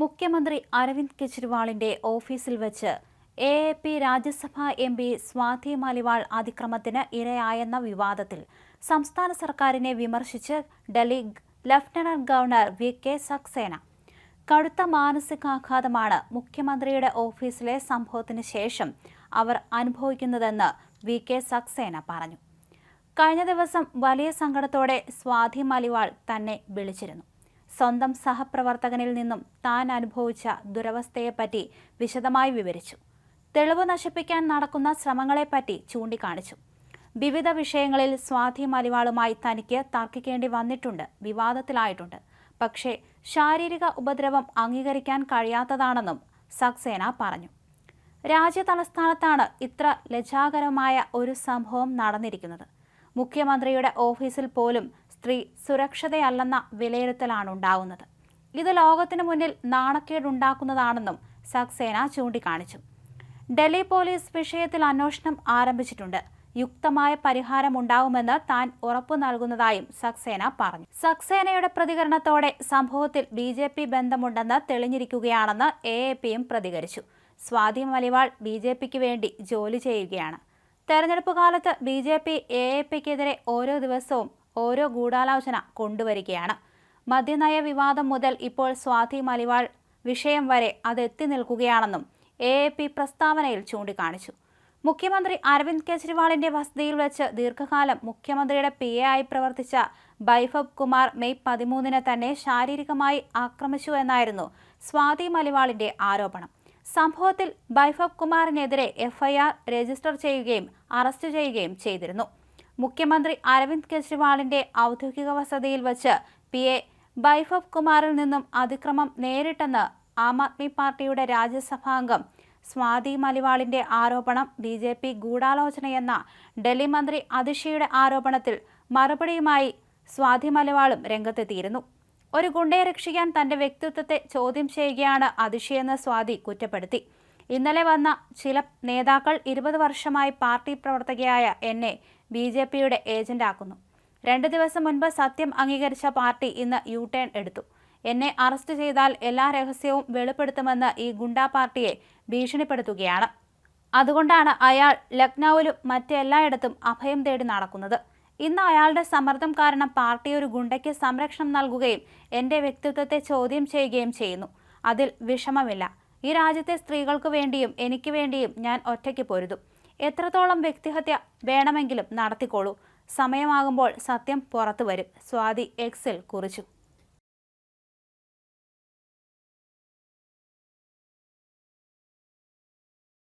മുഖ്യമന്ത്രി അരവിന്ദ് കെജ്രിവാളിന്റെ ഓഫീസിൽ വെച്ച് A A P Rajya Sabha M P Swati Maliwal അതിക്രമത്തിന് ഇരയായെന്ന വിവാദത്തിൽ സംസ്ഥാന സർക്കാരിനെ വിമർശിച്ച് Delhi lieutenant governor V K Saxena. കടുത്ത മാനസികാഘാതമാണ് മുഖ്യമന്ത്രിയുടെ ഓഫീസിലെ സംഭവത്തിന് ശേഷം അവർ അനുഭവിക്കുന്നതെന്ന് വി കെ സക്സേന പറഞ്ഞു. കഴിഞ്ഞ ദിവസം വലിയ സങ്കടത്തോടെ സ്വാതി മലിവാൾ തന്നെ വിളിച്ചിരുന്നു. സ്വന്തം സഹപ്രവർത്തകനിൽ നിന്നും താൻ അനുഭവിച്ച ദുരവസ്ഥയെപ്പറ്റി വിശദമായി വിവരിച്ചു. തെളിവ് നശിപ്പിക്കാൻ നടക്കുന്ന ശ്രമങ്ങളെപ്പറ്റി ചൂണ്ടിക്കാണിച്ചു. വിവിധ വിഷയങ്ങളിൽ സ്വാധി മലിവാളുമായി തനിക്ക് തർക്കിക്കേണ്ടി വന്നിട്ടുണ്ട് വിവാദത്തിലായിട്ടുണ്ട്. പക്ഷേ ശാരീരിക ഉപദ്രവം അംഗീകരിക്കാൻ കഴിയാത്തതാണെന്നും സക്സേന പറഞ്ഞു. രാജ്യതലസ്ഥാനത്താണ് ഇത്ര ലജ്ജാകരമായ ഒരു സംഭവം നടന്നിരിക്കുന്നത്. മുഖ്യമന്ത്രിയുടെ ഓഫീസിൽ പോലും സ്ത്രീ സുരക്ഷിതയല്ലെന്ന വിലയിരുത്തലാണ് ഉണ്ടാവുന്നത് ഇത് ലോകത്തിനു മുന്നിൽ നാണക്കേടുണ്ടാക്കുന്നതാണെന്നും സക്സേന ചൂണ്ടിക്കാണിച്ചു. ഡൽഹി പോലീസ് വിഷയത്തിൽ അന്വേഷണം ആരംഭിച്ചിട്ടുണ്ട്. യുക്തമായ പരിഹാരം ഉണ്ടാവുമെന്ന് താൻ ഉറപ്പു നൽകുന്നതായും സക്സേന പറഞ്ഞു. സക്സേനയുടെ പ്രതികരണത്തോടെ സംഭവത്തിൽ ബി ജെ പി ബന്ധമുണ്ടെന്ന് തെളിഞ്ഞിരിക്കുകയാണെന്ന് എ എ പിയും പ്രതികരിച്ചു. സ്വാതി മലിവാൾ ബി ജെ പിക്ക് വേണ്ടി ജോലി ചെയ്യുകയാണ്. തെരഞ്ഞെടുപ്പ് കാലത്ത് B J P A A പിക്കെതിരെ ഓരോ ദിവസവും ഓരോ ഗൂഢാലോചന കൊണ്ടുവരികയാണ്. മദ്യനയ വിവാദം മുതൽ ഇപ്പോൾ സ്വാതി മലിവാൾ വിഷയം വരെ അത് എത്തി നിൽക്കുകയാണെന്നും എ എ പി പ്രസ്താവനയിൽ ചൂണ്ടിക്കാണിച്ചു. മുഖ്യമന്ത്രി അരവിന്ദ് കെജ്രിവാളിന്റെ വസതിയിൽ വെച്ച് ദീർഘകാലം മുഖ്യമന്ത്രിയുടെ പി എ ആയി പ്രവർത്തിച്ച ബൈഫബ് കുമാർ മെയ് പതിമൂന്നിന് തന്നെ ശാരീരികമായി ആക്രമിച്ചു എന്നായിരുന്നു സ്വാതി മലിവാളിന്റെ ആരോപണം. സംഭവത്തിൽ ബൈഫബ് കുമാറിനെതിരെ എഫ്ഐആർ രജിസ്റ്റർ ചെയ്യുകയും അറസ്റ്റ് ചെയ്യുകയും ചെയ്തിരുന്നു. മുഖ്യമന്ത്രി അരവിന്ദ് കെജ്രിവാളിന്റെ ഔദ്യോഗിക വസതിയിൽ വച്ച് പി എ ബൈഫബ് കുമാറിൽ നിന്നും അതിക്രമം നേരിട്ടെന്ന് ആം ആദ്മി പാർട്ടിയുടെ രാജ്യസഭാംഗം സ്വാതി മലിവാളിന്റെ ആരോപണം ബി ജെ പി ഗൂഢാലോചനയെന്ന ഡൽഹി മന്ത്രി അതിഷിയുടെ ആരോപണത്തിൽ മറുപടിയുമായി സ്വാതി മലിവാളും രംഗത്തെത്തിയിരുന്നു. ഒരു ഗുണ്ടയെ രക്ഷിക്കാൻ തന്റെ വ്യക്തിത്വത്തെ ചോദ്യം ചെയ്യുകയാണ് അതിഷിയെന്ന് സ്വാതി കുറ്റപ്പെടുത്തി. ഇന്നലെ വന്ന ചില നേതാക്കൾ ഇരുപത് വർഷമായി പാർട്ടി പ്രവർത്തകയായ എന്നെ ബി ജെ പിയുടെ ഏജന്റാക്കുന്നു രണ്ട് ദിവസം മുൻപ് സത്യം അംഗീകരിച്ച പാർട്ടി ഇന്ന് യു ടേൺ എടുത്തു. എന്നെ അറസ്റ്റ് ചെയ്താൽ എല്ലാ രഹസ്യവും വെളിപ്പെടുത്തുമെന്ന് ഈ ഗുണ്ടാ പാർട്ടിയെ ഭീഷണിപ്പെടുത്തുകയാണ്. അതുകൊണ്ടാണ് അയാൾ ലക്നൌവിലും മറ്റെല്ലായിടത്തും അഭയം തേടി നടക്കുന്നത്. ഇന്ന് അയാളുടെ സമ്മർദ്ദം കാരണം പാർട്ടി ഒരു ഗുണ്ടയ്ക്ക് സംരക്ഷണം നൽകുകയും എന്റെ വ്യക്തിത്വത്തെ ചോദ്യം ചെയ്യുകയും ചെയ്യുന്നു. അതിൽ വിഷമമില്ല. ഈ രാജ്യത്തെ സ്ത്രീകൾക്ക് വേണ്ടിയും എനിക്ക് വേണ്ടിയും ഞാൻ ഒറ്റയ്ക്ക് പൊരുതും. എത്രത്തോളം വ്യക്തിഹത്യ വേണമെങ്കിലും നടത്തിക്കോളൂ. സമയമാകുമ്പോൾ സത്യം പുറത്തു വരും. സ്വാതി എക്സിൽ കുറിച്ചു.